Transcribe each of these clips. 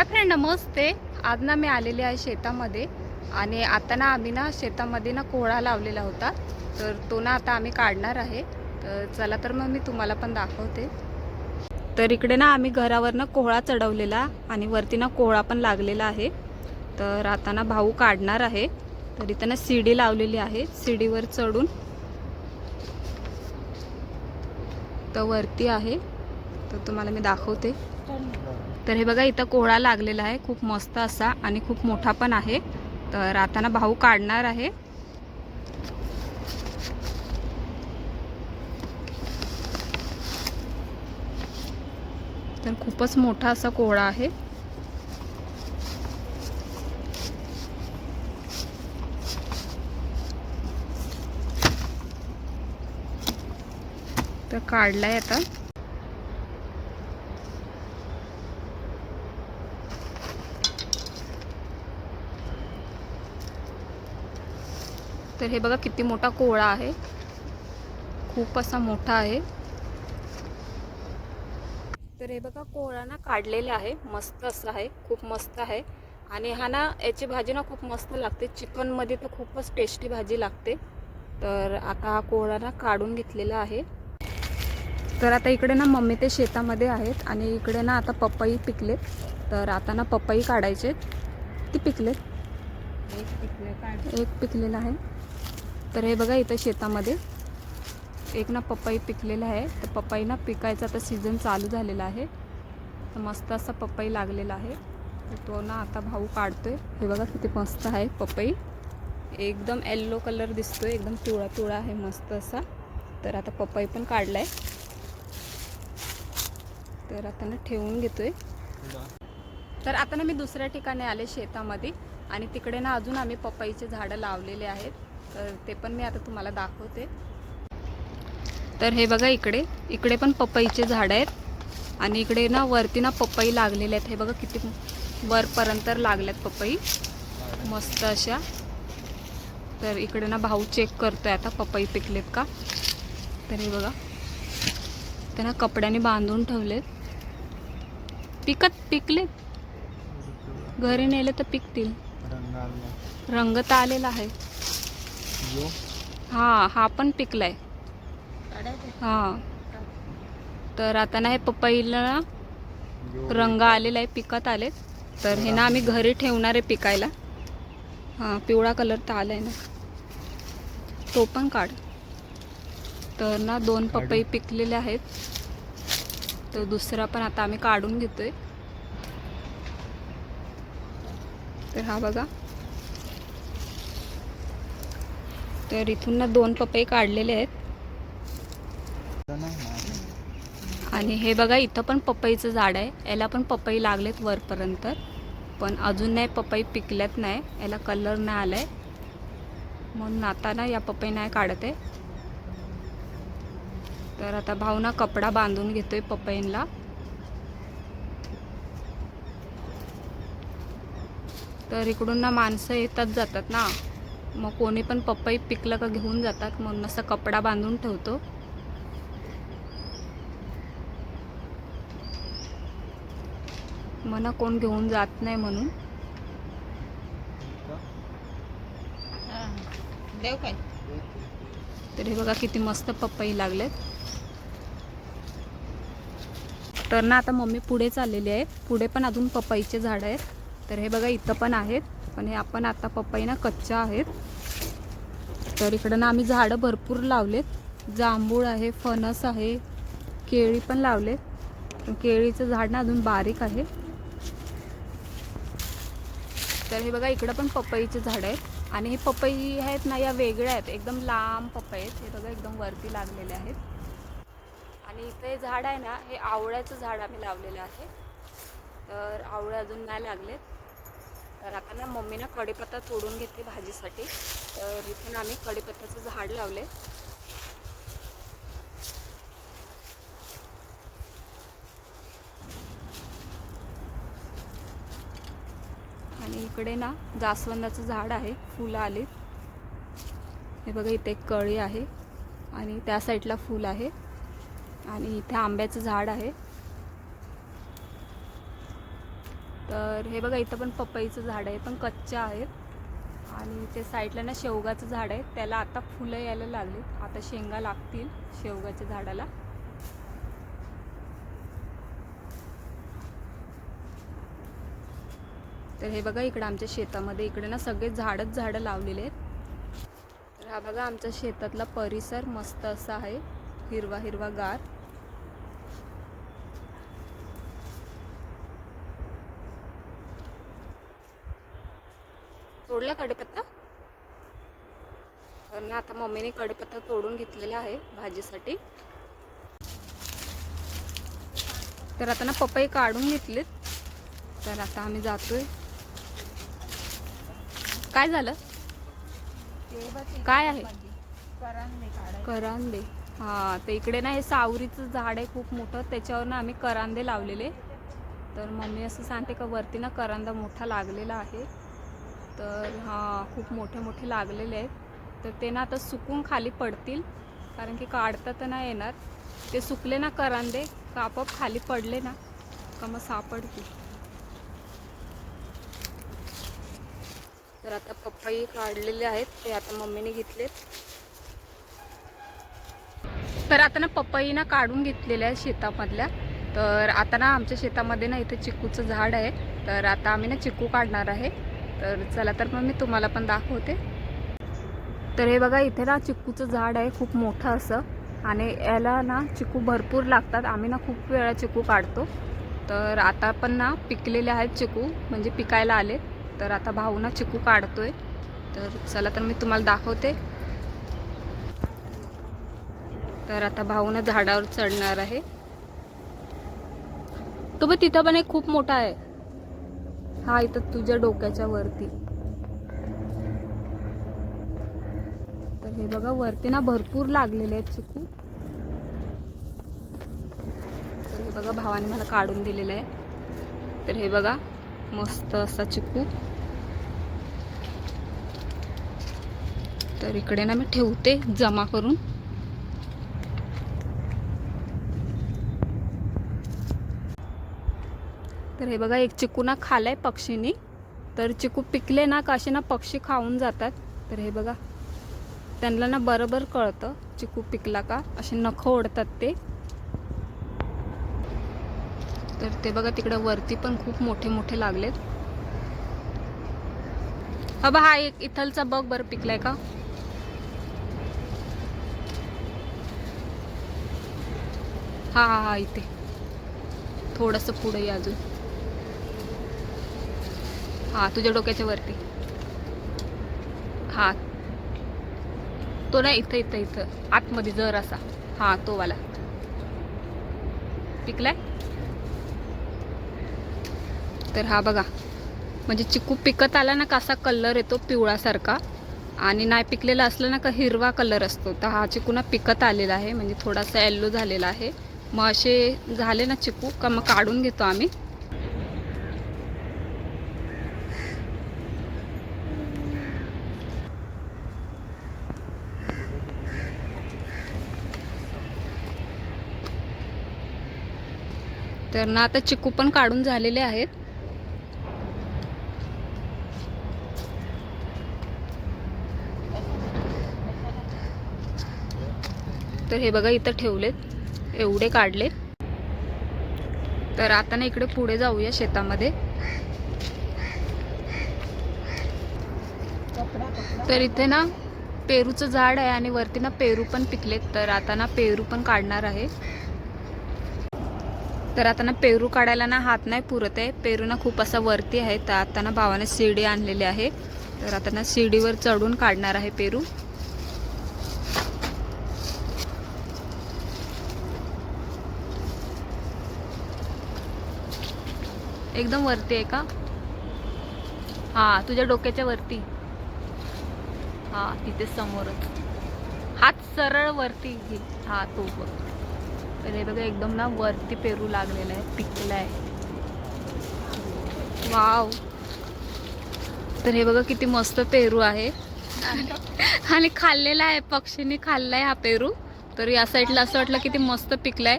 Hi friend नमस्ते आज ना मी आलेले आहे शेतामध्ये आणि आता ना आम्ही ना शेतामध्ये ना कोहळा लावलेला होता. तर तो ना आता आम्ही काढणार आहे. तर चला तर मग मी तुम्हाला पण दाखवते. तर इकडे ना आम्ही घरावर ना कोहळा चढवलेला आणि वरती ना कोहळा पण लागलेला आहे. तर आता ना भाऊ काढणार आहे. तर इथं ना शिडी लावलेली आहे शिडीवर चढून. तर वरती आहे. तर तुम्हाला मी दाखवते. तर हे बघा इथं कोहळा लागलेला आहे. खूप मस्त असा आणि खूप मोठा पण आहे. तर आता ना भाऊ काढणार आहे. तर खूपच मोठा असा कोहळा आहे. तर काढलाय आता. तर हे बघा किती मोठा कोहळा आहे. खूप असा मोठा आहे. तर हे बघा कोहळा ना काढलेला आहे. मस्त असं आहे. खूप मस्त आहे. आणि हा ना याची भाजी ना खूप मस्त लागते. चिकनमध्ये तर खूपच टेस्टी भाजी लागते. तर आता हा कोहळा ना काढून घेतलेला आहे. तर आता इकडे ना मम्मी ते शेतामध्ये आहेत. आणि इकडे ना आता पपई पिकलेत. तर आता ना पपई काढायचे ती पिकलेत. एक पिकलेला आहे. तर हे बघा इथं शेतामध्ये. एक ना पपई पिकलेला आहे. तर पपई ना पिकायचा आता सीझन चालू झालेला आहे. तर मस्त असा पपई लागलेला आहे. तर तो ना आता भाऊ काढतोय. हे बघा किती मस्त आहे पपई. एकदम येल्लो कलर दिसतोय. एकदम पिवळा पिवळा आहे मस्त असा. तर आता पपई पण काढलाय. तर आता ना ठेवून घेतोय. तर आता ना मी दुसऱ्या ठिकाणी आले शेतामध्ये. आणि तिकडे ना अजून आम्ही पपईचे झाडं लावलेले आहेत. तर ते पण मी आता तुम्हाला दाखवते. तर हे बघा इकडे इकडे पण पपईचे झाडं आहेत आणि इकडे ना वरती ना पपई लागलेले आहेत. हे बघा किती वरपर्यंत लागल्यात पपई. मस्त अशा. तर इकडे ना भाऊ चेक करतोय आता पपई पिकलेत का? तर हे बघा. त्यांना कपड्याने बांधून ठेवलेत. पिकत पिकलेत. घरी नेले तर पिकतील. रंग तर आलेला आहे. हा हा पण पिकलाय. हा. तर आता ना हे पपईला रंग आलेला आहे पिकत आलेत. तर हे ना आम्ही घरी ठेवणार आहे पिकायला. हां पिवळा कलर तर आलाय ना. तो पण काढ. तर ना दोन पपई पिकलेले आहेत. तर दुसरा पण आता आम्ही काढून घेतोय. तर हा बघा. तर इथून ना दोन पपई काढलेले आहेत. आणि हे बघा इथं पण पपईचं झाड आहे. याला पण पपई लागलेत वरपर्यंत. पण अजून नाही पपई पिकल्यात नाही. याला कलर नाही आलाय. म्हणून आता ना या पपई नाही काढत आहे. तर आता भाऊ ना कपडा बांधून घेतोय पपईंला. तर इकडून ना माणसं येतात जातात ना. मग कोणी पण पपई पिकलं का घेऊन जातात. म्हणून असा कपडा बांधून ठेवतो. मना कोण घेऊन जात नाही म्हणून. देव काय? तर हे बघा किती मस्त पपई लागलेत. तर ना आता मम्मी पुढे चाललेली आहे पुढे पण अजून पपईचे झाड आहेत. तर हे बघा इथं पण आहेत. पण हे आपण आता पपई ना कच्च्या आहेत. तर इकडं ना आम्ही झाडं भरपूर लावलेत. जांभूळ आहे फणस आहे केळी पण लावलेत. केळीचं झाड ना अजून बारीक आहे. तर हे बघा इकडं पण पपईचे झाड आहेत. आणि हे पपई आहेत ना या वेगळ्या आहेत. एकदम लांब पपई आहेत. हे बघा एकदम वरती लागलेले आहेत. आणि इथे हे झाड आहे ना हे आवळ्याचं झाड आम्ही लावलेलं आहे. तर आवळे अजून नाही लागलेत. काकांना मम्मीनं ना मम्मी ना तोडून घेतली भाजीसाठी. तर इथून आम्ही कढीपत्त्याचं झाड लावले. आणि इकडे ना जास्वंदाचं झाड आहे फुलं आले. हे बघा इथे एक कळी आहे आणि त्या साईडला फूल आहे. आणि इथे आंब्याचं झाड आहे. तर हे बघा इथं पण पपईचं झाड आहे पण कच्च्या आहेत आणि ते साईडला ना शेवगाचं झाड आहे. त्याला आता फुलं यायला लागली आता शेंगा लागतील शेवगाच्या झाडाला. तर हे बघा इकडं आमच्या शेतामध्ये इकडे ना सगळे झाडच झाडं लावलेले आहेत. तर हा बघा आमच्या शेतातला परिसर मस्त असा आहे. हिरवा हिरवा गार. तोडला कडीपत्ता? तर ना आता मम्मीने कडीपत्ता तोडून घेतलेला आहे भाजीसाठी. तर आता ना पपई काढून घेतलीत. तर आता आम्ही जातोय. काय झालं? काय आहे? करांदे. हा तर इकडे ना हे सावरीचं झाड आहे खूप मोठं. त्याच्यावर ना आम्ही करांदे लावलेले. तर मम्मी असं सांगते का वरती ना करांदा मोठा लागलेला आहे. तर हा खूप मोठे मोठे लागलेले आहेत. तर ते ना आता सुकून खाली पडतील. कारण की काढता तर नाही येणार. ते सुकले ना करांदे का आपोआप खाली पडले ना का मग सापडतील. तर आता पपई काढलेले आहेत. ते आता मम्मीने घेतलेत. तर आता ना पपई ना काढून घेतलेल्या आहेत शेतामधल्या. तर आता ना आमच्या शेतामध्ये ना इथे चिकूचं झाड आहे. तर आता आम्ही ना चिकू काढणार आहे. तर चला तर मग मी तुम्हाला पण दाखवते. तर हे बघा इथे ना चिक्कूचं झाड आहे खूप मोठं असं. आणि याला ना चिकू भरपूर लागतात. आम्ही ना खूप वेळा चिकू काढतो. तर आता पण ना पिकलेले आहेत चिकू म्हणजे पिकायला आले. तर आता भाऊ ना चिकू काढतोय. तर चला तर मी तुम्हाला दाखवते. तर आता भाऊ ना झाडावर चढणार आहे. तो पण तिथं पण एक खूप मोठा आहे. हा इथं तुझ्या डोक्याच्या वरती. तर हे बघा वरती ना भरपूर लागलेले आहेत चिकू. तर हे बघा भावाने मला काढून दिलेलं आहे. तर हे बघा मस्त असा चिकू. तर इकडे ना मी ठेवते जमा करून. तर हे बघा एक चिकू ना खालाय पक्षीनी. तर चिकू पिकले ना का असे ना पक्षी खाऊन जातात. तर हे बघा त्यांना ना बरोबर कळतं चिकू पिकला का असे नख ओढतात ते. तर ते बघा तिकडं वरती पण खूप मोठे मोठे लागलेत. अबा बा हा एक इथलचा बघ बरं पिकलाय का. हा हा हा इथे. थोडंसं पुढे अजून. हा तुझ्या डोक्याच्या वरती. हा. तो नाही इथं इथं इथं. आतमध्ये जर असा. हा तो वाला. पिकलाय? तर हा बघा. म्हणजे चिकू पिकत आला ना कसा कलर येतो पिवळासारखा. आणि नाही पिकलेला असलं ना का हिरवा कलर असतो. तर हा चिकू ना पिकत आलेला आहे. म्हणजे थोडासा येल्लो झालेला आहे. मग असे झाले ना चिकू का मग काढून घेतो आम्ही. तर ना आता चिकू पण काढून झालेले आहेत. तर हे बघा इथं ठेवलेत. एवढे काढले तर आता ना इकडे पुढे जाऊया शेतामध्ये. तर इथे ना पेरूचं झाड आहे आणि वरती ना पेरू पण पिकलेत. तर आता ना पेरू पण काढणार आहे. तर आता ना पेरू काढायला ना हात नाही पुरत आहे. पेरू ना खूप असा वरती आहे. तर आता ना भावाने शिडी आणलेली आहे. तर आता ना शिडीवर चढून काढणार आहे पेरू. एकदम वरती आहे का? हा तुझ्या डोक्याच्या वरती. हा तिथे समोरच. हात सरळ वरती घे. हा तो बघ. तर हे बघा एकदम ना वरती पेरू लागलेला आहे पिकला आहे वाव. तर हे बघा किती मस्त पेरू आहे. आणि खाल्लेला आहे पक्षीने खाल्लाय हा पेरू. तर या साईडला असं वाटलं किती मस्त पिकलाय.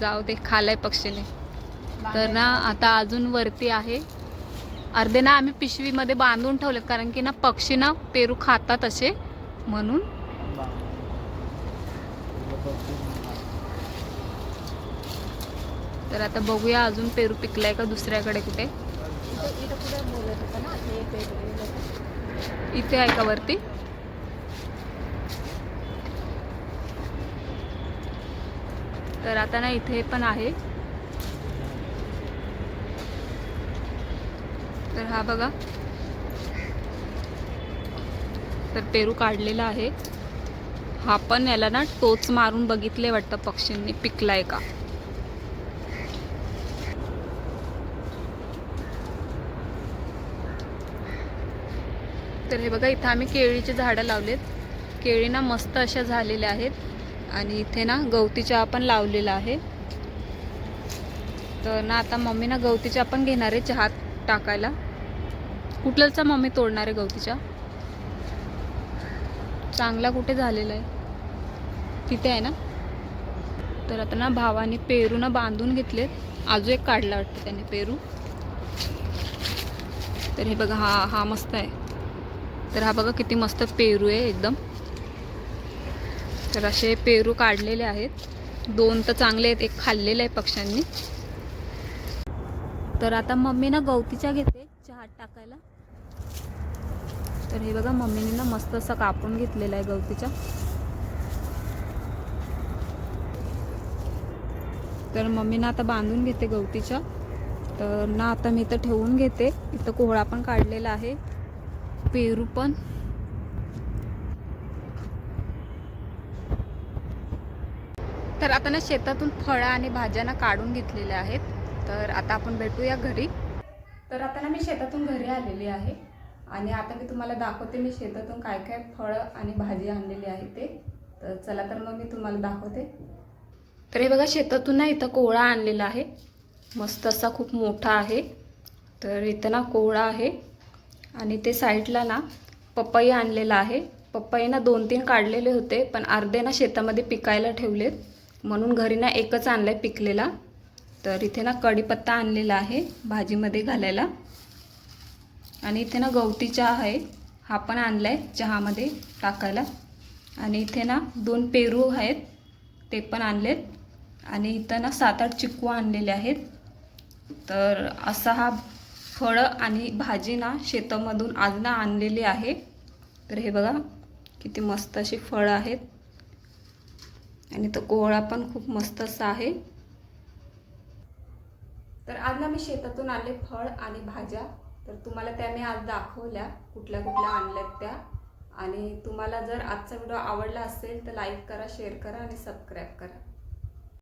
जाऊ दे खाल्लाय पक्षीने. तर ना आता अजून वरती आहे. अर्धे ना आम्ही पिशवीमध्ये बांधून ठेवलेत कारण की ना पक्षी ना पेरू खातात असे म्हणून. तर आता बघूया अजून पेरू पिकलाय का दुसऱ्याकडे कुठे? इथे आहे का वरती? तर आता ना इथे पण आहे. तर हा बघा. तर पेरू काढलेला आहे. हा पण याला ना टोच मारून बघितले वाटतं पक्षींनी पिकलाय का? तर हे बघा इथं आम्ही केळीचे झाडं लावलेत. केळी ना मस्त अशा झालेल्या आहेत. आणि इथे ना गवती चहा पण लावलेला आहे. तर ना आता मम्मी ना गवती चहा पण घेणार आहे चहा टाकायला. कुठलंचा मम्मी तोडणार आहे गवती चहा? चांगला कुठे झालेला आहे? तिथे आहे ना? तर आता ना भावाने पेरू ना बांधून घेतलेत. आजू एक काढला वाटतं त्याने पेरू. तर हे बघा हा हा मस्त आहे. तर हा बघा किती मस्त पेरू आहे एकदम. तर असे पेरू काढलेले आहेत. दोन तर चांगले आहेत एक खाल्लेलं आहे पक्ष्यांनी. तर आता मम्मी ना गवतीच्या घेते चहा टाकायला. तर हे बघा मम्मीने ना मस्त असं कापून घेतलेलं आहे गवतीच्या. तर मम्मी ना आता बांधून घेते गवतीच्या. तर ना आता मी इथं ठेवून घेते. इथं कोहळा पण काढलेला आहे. पेरू पण. तर आता ना शेतातून फळं आणि भाज्या ना काढून घेतलेल्या आहेत. तर आता आपण भेटूया घरी. तर आता ना मी शेतातून घरी आलेली आहे. आणि आता मी तुम्हाला दाखवते मी शेतातून काय काय फळं आणि भाजी आणलेली आहे ते. तर चला तर मग मी तुम्हाला दाखवते. तर हे बघा शेतातून ना इथं कोहळा आणलेला आहे. मस्त असा खूप मोठा आहे. तर इथं ना कोहळा आहे. आणि ते साईडला ना पपई आणलेला आहे. पपई ना दोन तीन काढलेले होते पण अर्धे ना शेतामध्ये पिकायला ठेवलेत. म्हणून घरी ना एकच आणलाय पिकलेला. तर इथे ना कढीपत्ता आणलेला आहे भाजीमध्ये घालायला. आणि इथे ना गवती चहा आहे हा पण आणलाय चहामध्ये टाकायला. आणि इथे ना दोन पेरू आहेत ते पण आणलेत. आणि इथं ना सात आठ चिक्कू आणलेले आहेत. तर असा हा फळं आणि भाजी ना शेतामधून आज ना आणलेली आहे. तर हे बघा किती मस्त अशी फळं आहेत. आणि तो कोहळा पण खूप मस्त असा आहे. तर आज ना मी शेतातून आणले फळ आणि भाज्या. तर तुम्हाला त्या मी आज दाखवल्या कुठल्या कुठल्या आणल्यात त्या. आणि तुम्हाला जर आजचा व्हिडिओ आवडला असेल तर लाईक करा शेअर करा आणि सबस्क्राईब करा.